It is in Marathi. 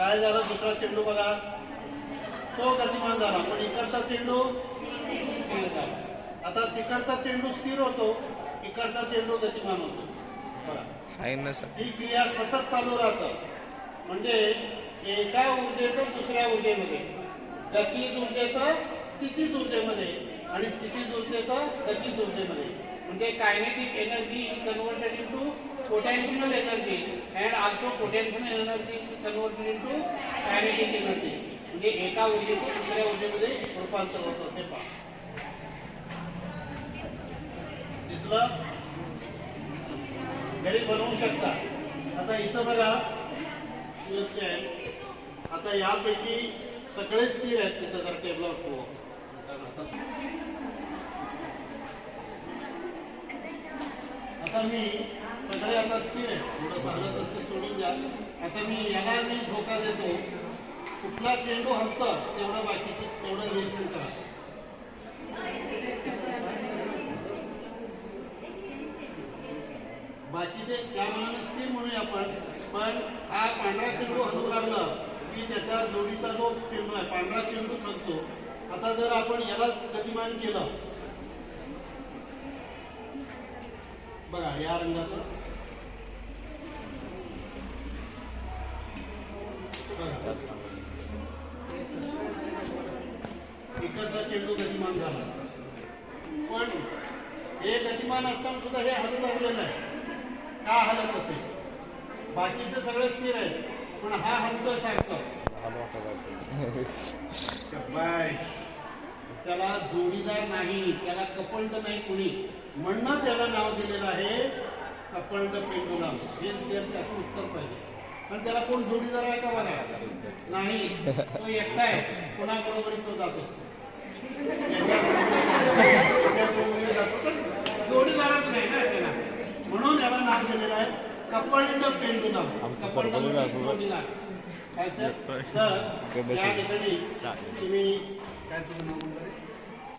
काय झालं? दुसरा चेंडू बघा. तो गतिमान झाला. पण इकडचा चेंडू स्थिर झाला. आता तिकडचा चेंडू स्थिर होतो. इकडचा चेंडू गतिमान होतो. ही क्रिया सतत चालू राहतं. म्हणजे एका ऊर्जेचं दुसऱ्या ऊर्जेमध्ये. गतीज ऊर्जेचं स्थितीज ऊर्जेमध्ये आणि स्थितीज ऊर्जेचं गतीज ऊर्जेमध्ये. म्हणजे kinetic energy is converted into potential energy and also potential energy is converted into kinetic energy. म्हणजे एका ऊर्जेतून दुसऱ्या ऊर्जेमध्ये रूपांतर होतं ते पहा. दिसलं? घरी बनवू शकता. आता इथं बघा. आता यापैकी सगळे स्थिर आहेत तिथं जर टेबलवर ठेवू. आता मी सगळे आता स्थिर आहे. थोडं चालत सोडून द्या. आता मी याला मी झोका देतो. कुठला चेंडू हलतं तेवढं बाकीचे तेवढं निरीक्षण करा. बाकीचे त्या मनाने स्थिर म्हणूया आपण. पण हा पांढरा चेंडू हलू लागला की त्याचा जोडीचा जो चेंडू आहे पांढरा चेंडू थकतो. आता जर आपण याला गतिमान केलं. बघा या रंगाचं. इकडचा चेंडू गतिमान झाला. पण हे गतिमान असताना सुद्धा हे हलू लागलेलं आहे का हलत असेल? बाकीचं सगळं स्थिर आहे पण हा हलतोय सारखं. बाय त्याला जोडीदार नाही त्याला कपल्ड नाही कुणी. म्हणणं त्याला नाव दिलेलं आहे कपल्ड पेंडुलम. हे विद्यार्थी असं उत्तर पाहिजे. पण त्याला कोण जोडीदार आहे का बघा नाही तो एकटा आहे. कोणाबरोबर तो जात असतो. जोडीदारच नाही ना त्याला. म्हणून याला नाव दिलेलं आहे. Coupled pendulum. कपल्ड म्हणजे जोडीदार काय तर तर या ठिकाणी तुम्ही काय तुझं नाव म्हणता?